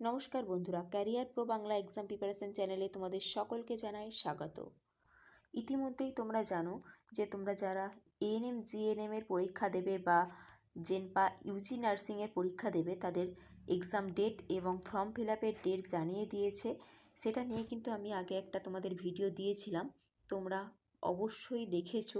নমস্কার বন্ধুরা career pro Bangla exam preparation চ্যানেলে তোমাদের সকলকে জানাই স্বাগত। ইতিমধ্যেই তোমরা জানো যে তোমরা যারা এএনএম জিএনএম এর পরীক্ষা দেবে বা জেনপা ইউজি নার্সিংয়ের পরীক্ষা দেবে, তাদের এক্সাম ডেট এবং ফর্ম ফিল আপের ডেট জানিয়ে দিয়েছে। সেটা নিয়ে কিন্তু আমি আগে একটা তোমাদের ভিডিও দিয়েছিলাম। তোমরা অবশ্যই দেখেছ।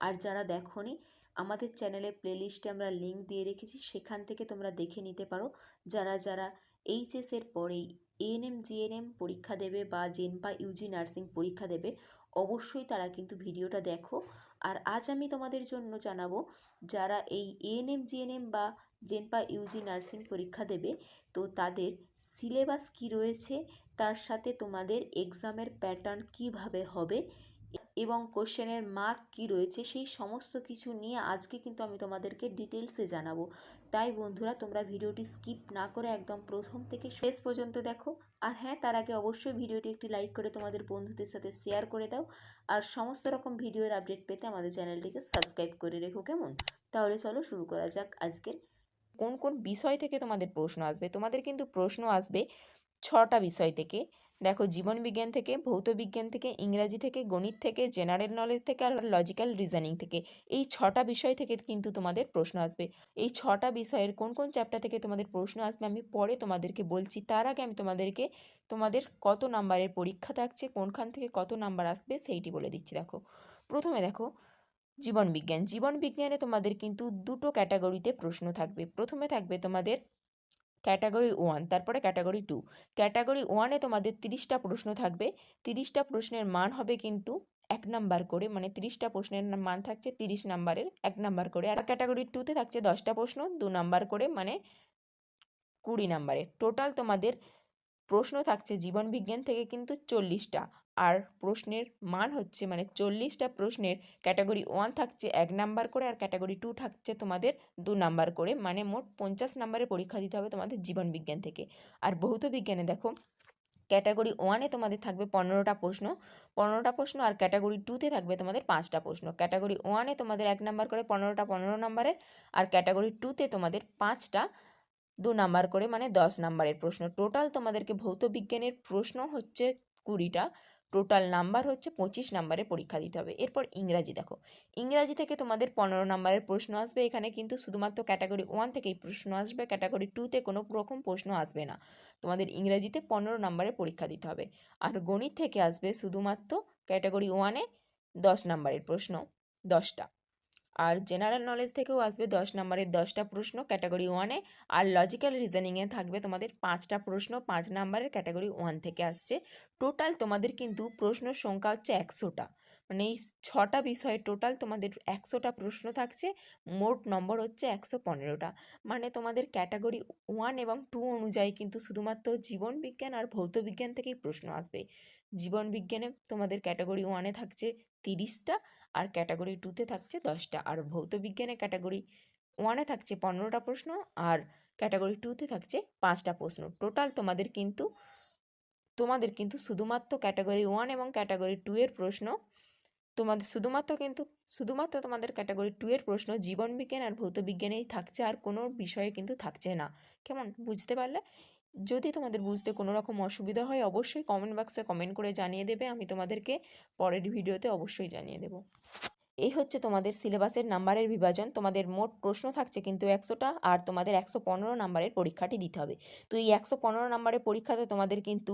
আর যারা দেখোনি, আমাদের চ্যানেলে প্লেলিস্টে আমরা লিঙ্ক দিয়ে রেখেছি, সেখান থেকে তোমরা দেখে নিতে পারো। যারা যারা এইচএসের পরেই এএনএম জিএনএম পরীক্ষা দেবে বা জেনপা ইউজি নার্সিং পরীক্ষা দেবে, অবশ্যই তারা কিন্তু ভিডিওটা দেখো। আর আজ আমি তোমাদের জন্য জানাব, যারা এই এএনএম জিএনএম বা জেনপা ইউজি নার্সিং পরীক্ষা দেবে, তো তাদের সিলেবাস কী রয়েছে, তার সাথে তোমাদের এক্সামের প্যাটার্ন কীভাবে হবে এবং কোশ্চেনের মার্ক কী রয়েছে, সেই সমস্ত কিছু নিয়ে আজকে কিন্তু আমি তোমাদেরকে ডিটেলসে জানাব। তাই বন্ধুরা, তোমরা ভিডিওটি স্কিপ না করে একদম প্রথম থেকে শেষ পর্যন্ত দেখো। আর হ্যাঁ তার আগে অবশ্যই ভিডিওটি একটি লাইক করে তোমাদের বন্ধুদের সাথে শেয়ার করে দাও। আর সমস্ত রকম ভিডিওর আপডেট পেতে আমাদের চ্যানেলটিকে সাবস্ক্রাইব করে রেখো, কেমন? তাহলে চলো শুরু করা যাক আজকের। কোন কোন বিষয় থেকে তোমাদের প্রশ্ন আসবে? তোমাদের কিন্তু প্রশ্ন আসবে ছটা বিষয় থেকে। দেখো, জীবন বিজ্ঞান থেকে, ভৌত বিজ্ঞান থেকে, ইংরাজি থেকে, গণিত থেকে জেনারেল নলেজ থেকে আর লজিক্যাল রিজনিং থেকে এই ছটা বিষয় থেকে কিন্তু তোমাদের প্রশ্ন আসবে। এই ছটা বিষয়ের কোন কোন চ্যাপ্টার থেকে তোমাদের প্রশ্ন আসবে আমি পরে তোমাদেরকে বলছি। তার আগে আমি তোমাদেরকে, তোমাদের কত নাম্বারের পরীক্ষা থাকছে, কোনখান থেকে কত নাম্বার আসবে সেইটি বলে দিচ্ছি, দেখো। প্রথমে দেখো, জীবন বিজ্ঞান। জীবন বিজ্ঞানে তোমাদের কিন্তু দুটো ক্যাটাগরিতে প্রশ্ন থাকবে। প্রথমে থাকবে তোমাদের ক্যাটাগরি ওয়ান তারপরে ক্যাটাগরি টু ক্যাটাগরি ওয়ানে তোমাদের তিরিশটা প্রশ্ন থাকবে। তিরিশটা প্রশ্নের মান হবে কিন্তু এক নাম্বার করে মানে তিরিশটা প্রশ্নের মান থাকছে তিরিশ নাম্বারের এক নাম্বার করে। আর ক্যাটাগরি টুতে থাকছে দশটা প্রশ্ন, দু নাম্বার করে মানে কুড়ি নাম্বারে টোটাল তোমাদের প্রশ্ন থাকছে জীবন বিজ্ঞান থেকে কিন্তু চল্লিশটা। আর প্রশ্নের মান হচ্ছে মানে চল্লিশটা প্রশ্নের ক্যাটাগরি ওয়ান থাকছে এক নাম্বার করে আর ক্যাটাগরি টু থাকছে তোমাদের দু নাম্বার করে। মানে মোট পঞ্চাশ নাম্বারের পরীক্ষা দিতে হবে তোমাদের জীবন বিজ্ঞান থেকে। আর ভৌত বিজ্ঞানে দেখো, ক্যাটাগরি ওয়ানে তোমাদের থাকবে পনেরোটা প্রশ্ন। পনেরোটা প্রশ্ন আর ক্যাটাগরি টুতে থাকবে তোমাদের পাঁচটা প্রশ্ন। ক্যাটাগরি ওয়ানে তোমাদের এক নাম্বার করে পনেরোটা পনেরো নাম্বারের আর ক্যাটাগরি টুতে তোমাদের পাঁচটা দু নাম্বার করে মানে দশ নাম্বারের প্রশ্ন। টোটাল তোমাদেরকে ভৌত বিজ্ঞানের প্রশ্ন হচ্ছে কুড়িটা। টোটাল নাম্বার হচ্ছে পঁচিশ নাম্বারের পরীক্ষা দিতে হবে। এরপর ইংরাজি দেখো। ইংরাজি থেকে তোমাদের পনেরো নাম্বারের প্রশ্ন আসবে। এখানে কিন্তু শুধুমাত্র ক্যাটাগরি ওয়ান থেকেই প্রশ্ন আসবে। ক্যাটাগরি টুতে কোনো রকম প্রশ্ন আসবে না। তোমাদের ইংরাজিতে পনেরো নাম্বারের পরীক্ষা দিতে হবে। আর গণিত থেকে আসবে শুধুমাত্র ক্যাটাগরি ওয়ানে দশ নাম্বারের প্রশ্ন। দশটা। আর জেনারেল নলেজ থেকেও আসবে দশ নম্বরের দশটা প্রশ্ন ক্যাটাগরি ওয়ানে আর লজিক্যাল রিজনিংয়ে থাকবে তোমাদের পাঁচটা প্রশ্ন, পাঁচ নাম্বারের ক্যাটাগরি ওয়ান থেকে আসছে। টোটাল তোমাদের কিন্তু প্রশ্ন সংখ্যা হচ্ছে একশোটা। মানে এই ছটা বিষয়ে টোটাল তোমাদের একশোটা প্রশ্ন থাকছে, মোট নম্বর হচ্ছে একশো পনেরোটা। মানে তোমাদের ক্যাটাগরি ওয়ান এবং টু অনুযায়ী কিন্তু শুধুমাত্র জীবন বিজ্ঞান আর ভৌত বিজ্ঞান থেকেই প্রশ্ন আসবে। জীবন বিজ্ঞানে তোমাদের ক্যাটাগরি ওয়ানে থাকছে তিরিশটা আর ক্যাটাগরি টুতে থাকছে দশটা। আর ভৌত বিজ্ঞানে ক্যাটাগরি ওয়ানে থাকছে পনেরোটা প্রশ্ন আর ক্যাটাগরি টুতে থাকছে পাঁচটা প্রশ্ন। টোটাল তোমাদের কিন্তু তোমাদের কিন্তু শুধুমাত্র ক্যাটাগরি ওয়ান এবং ক্যাটাগরি টু এর প্রশ্ন, তোমাদের শুধুমাত্র কিন্তু, শুধুমাত্র তোমাদের ক্যাটাগরি টু এর প্রশ্ন জীবন বিজ্ঞান আর ভৌত বিজ্ঞানেই থাকছে আর কোনো বিষয়ে কিন্তু থাকছে না। কেমন? বুঝতে পারলে? যদি তোমাদের বুঝতে কোনো রকম অসুবিধা হয়, অবশ্যই কমেন্ট বক্সে কমেন্ট করে জানিয়ে দেবে। আমি তোমাদেরকে পরের ভিডিওতে অবশ্যই জানিয়ে দেবো। এই হচ্ছে তোমাদের সিলেবাসের নাম্বারের বিভাজন। তোমাদের মোট প্রশ্ন থাকছে কিন্তু একশোটা আর তোমাদের একশো পনেরো নাম্বারের পরীক্ষাটি দিতে হবে। তো এই একশো পনেরো নাম্বারের পরীক্ষাতে তোমাদের কিন্তু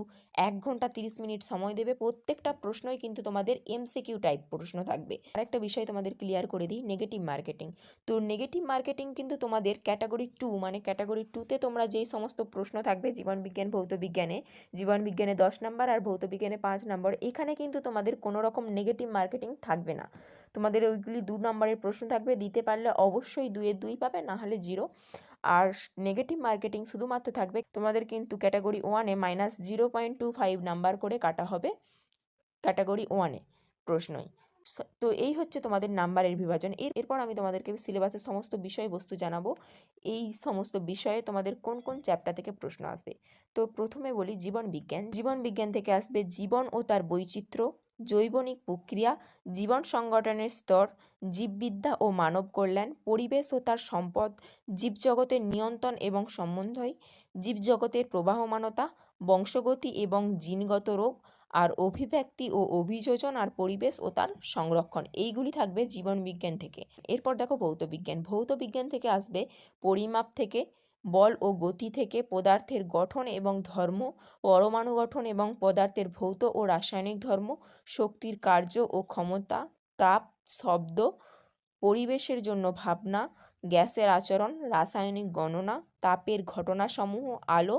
এক ঘণ্টা তিরিশ মিনিট সময় দেবে। প্রত্যেকটা প্রশ্নই কিন্তু তোমাদের এমসিকিউ টাইপ প্রশ্ন থাকবে। আর একটা বিষয় তোমাদের ক্লিয়ার করে দিই, নেগেটিভ মার্কেটিং। তো নেগেটিভ মার্কেটিং কিন্তু তোমাদের ক্যাটাগরি টু মানে ক্যাটাগরি টুতে তোমরা যেই সমস্ত প্রশ্ন থাকবে জীবনবিজ্ঞান ভৌত বিজ্ঞানে জীবনবিজ্ঞানে দশ নাম্বার আর ভৌত বিজ্ঞানে পাঁচ নাম্বার, এখানে কিন্তু তোমাদের কোনো রকম নেগেটিভ মার্কেটিং থাকবে না। তোমাদের ওইগুলি দু নম্বরের প্রশ্ন থাকবে, দিতে পারলে অবশ্যই দুয়ের দুই পাবে, না হলে জিরো। আর নেগেটিভ মার্কেটিং শুধুমাত্র থাকবে, তোমাদের কিন্তু ক্যাটাগরি ওয়ানে minus zero point two five number করে কাটা হবে ক্যাটাগরি ওয়ানে প্রশ্নই। তো এই হচ্ছে তোমাদের নাম্বারের বিভাজন। এর, এরপর আমি তোমাদেরকে সিলেবাসের সমস্ত বিষয়বস্তু জানাব। এই সমস্ত বিষয়ে তোমাদের কোন কোন চ্যাপ্টার থেকে প্রশ্ন আসবে? তো প্রথমে বলি জীবন বিজ্ঞান। জীবন বিজ্ঞান থেকে আসবে জীবন ও তার বৈচিত্র্য। জৈবনিক প্রক্রিয়া, জীবন সংগঠনের স্তর, জীববিদ্যা ও মানব কল্যাণ, পরিবেশ ও তার সম্পদ, জীবজগতের নিয়ন্ত্রণ এবং সমন্বয় জীবজগতের প্রবাহমানতা, বংশগতি এবং জিনগত রোগ, আর অভিব্যক্তি ও অভিযোজন আর পরিবেশ ও তার সংরক্ষণ। এইগুলি থাকবে জীবনবিজ্ঞান থেকে। এরপর দেখো ভৌতবিজ্ঞান ভৌতবিজ্ঞান থেকে আসবে পরিমাপ থেকে বল ও গতি থেকে পদার্থের গঠন এবং ধর্ম, পরমাণু গঠন এবং পদার্থের ভৌত ও রাসায়নিক ধর্ম, শক্তির কার্য ও ক্ষমতা, তাপ, শব্দ, পরিবেশের জন্য ভাবনা, গ্যাসের আচরণ, রাসায়নিক গণনা, তাপের ঘটনাসমূহ, আলো,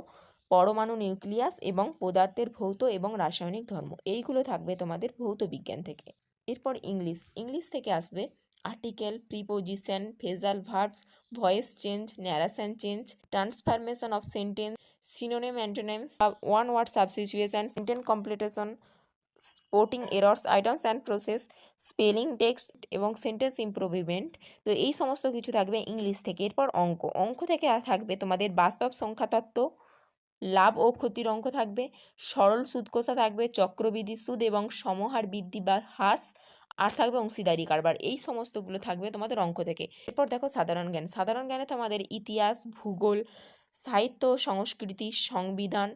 পরমাণু নিউক্লিয়াস এবং পদার্থের ভৌত এবং রাসায়নিক ধর্ম। এইগুলো থাকবে তোমাদের ভৌত বিজ্ঞান থেকে। এরপর ইংলিশ। ইংলিশ থেকে আসবে article preposition phrasal verbs voice change narration change transformation of sentence synonym antonyms one word substitution sentence completion spotting errors items and process spelling text এবং সেন্টেন্স ইমপ্রুভমেন্ট তো এই সমস্ত কিছু থাকবে ইংলিশ থেকে। এরপর অঙ্ক। অঙ্ক থেকে থাকবে তোমাদের বাস্তব সংখ্যাতত্ত্ব লাভ ও ক্ষতির অঙ্ক থাকবে। সরল সুদ কষা থাকবে, চক্রবৃদ্ধি সুদ এবং সমহার বৃদ্ধি বা হ্রাস। আর থাকবে অংশীদারি কারবার। এই সমস্তগুলো থাকবে তোমাদের অঙ্ক থেকে। এরপর দেখো সাধারণ জ্ঞান। সাধারণ জ্ঞানে তোমাদের ইতিহাস, ভূগোল, সাহিত্য, সংস্কৃতি, সংবিধান,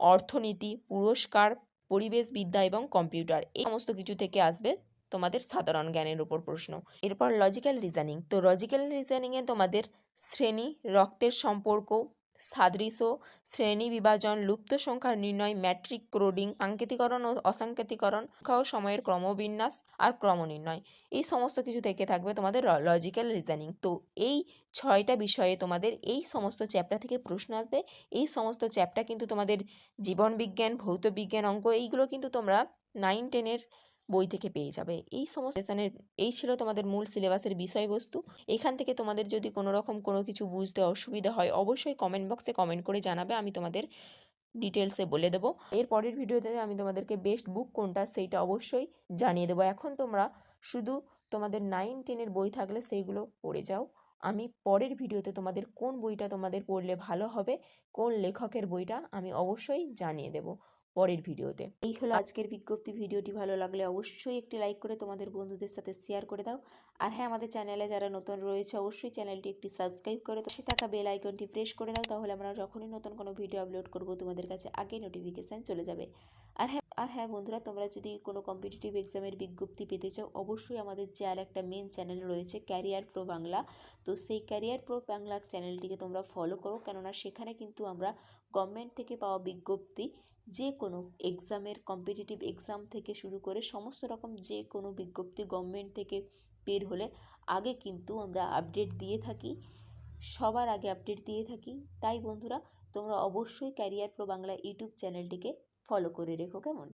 অর্থনীতি, পুরস্কার পরিবেশবিদ্যা এবং কম্পিউটার। এই সমস্ত কিছু থেকে আসবে তোমাদের সাধারণ জ্ঞানের উপর প্রশ্ন। এরপর লজিক্যাল রিজনিং তো লজিক্যাল রিজনিংয়ে তোমাদের শ্রেণি, রক্তের সম্পর্ক সাদৃশ্য শ্রেণি বিভাজন, লুপ্ত সংখ্যার নির্ণয়, ম্যাট্রিক ক্রোডিং সাংকেতিকরণ ও অসাংকেতিকরণ সংখ্যা ও সময়ের ক্রমবিন্যাস আর ক্রম নির্ণয় এই সমস্ত কিছু থেকে থাকবে তোমাদের লজিক্যাল রিজনিং তো এই ছয়টা বিষয়ে তোমাদের এই সমস্ত চ্যাপ্টার থেকে প্রশ্ন আসবে। এই সমস্ত চ্যাপ্টার কিন্তু তোমাদের জীবনবিজ্ঞান ভৌত বিজ্ঞান অঙ্ক, এইগুলো কিন্তু তোমরা নাইন টেনের বই থেকে পেয়ে যাবে। এই সমস্ত সেশনের এই ছিল তোমাদের মূল সিলেবাসের বিষয়বস্তু। এখান থেকে তোমাদের যদি কোনো রকম কোনো কিছু বুঝতে অসুবিধা হয়, অবশ্যই কমেন্ট বক্সে কমেন্ট করে জানাবে, আমি তোমাদের ডিটেলসে বলে দেবো। এর পরের ভিডিওতে আমি তোমাদেরকে বেস্ট বুক কোনটা সেইটা অবশ্যই জানিয়ে দেবো। এখন তোমরা শুধু তোমাদের নাইন টেনের বই থাকলে সেইগুলো পড়ে যাও। আমি পরের ভিডিওতে তোমাদের কোন বইটা তোমাদের পড়লে ভালো হবে, কোন লেখকের বইটা আমি অবশ্যই জানিয়ে দেবো। পরের ভিডিওতে। এই হলো আজকের বিজ্ঞপ্তি। ভিডিওটি ভালো লাগলে অবশ্যই একটি লাইক করে তোমাদের বন্ধুদের সাথে শেয়ার করে দাও। আর হ্যাঁ আমাদের চ্যানেলে যারা নতুন রয়েছে, অবশ্যই চ্যানেলটি একটি সাবস্ক্রাইব করে সে থাকা বেল আইকনটি প্রেস করে দাও, তাহলে আমরা যখনই নতুন কোনো ভিডিও আপলোড করব, তোমাদের কাছে আগে নোটিফিকেশান চলে যাবে। আর হ্যাঁ আর হ্যাঁ বন্ধুরা, তোমরা যদি কোনো কম্পিটিটিভ এক্সামের বিজ্ঞপ্তি পেতে চাও, অবশ্যই আমাদের যে আর একটা মেন চ্যানেল রয়েছে ক্যারিয়ার প্রো বাংলা তো সেই ক্যারিয়ার প্রো বাংলা চ্যানেলটিকে তোমরা ফলো করো, কেননা সেখানে কিন্তু আমরা গভর্নমেন্ট থেকে পাওয়া বিজ্ঞপ্তি, যে কোনো এক্সামের কম্পিটিটিভ এক্সাম থেকে শুরু করে সমস্ত রকম যে কোনো বিজ্ঞপ্তি গভর্নমেন্ট থেকে বের হলে আগে কিন্তু আমরা আপডেট দিয়ে থাকি, সবার আগে আপডেট দিয়ে থাকি। তাই বন্ধুরা, তোমরা অবশ্যই ক্যারিয়ার প্রো বাংলা ইউটিউব চ্যানেলটিকে ফলো করে রেখো কেমন?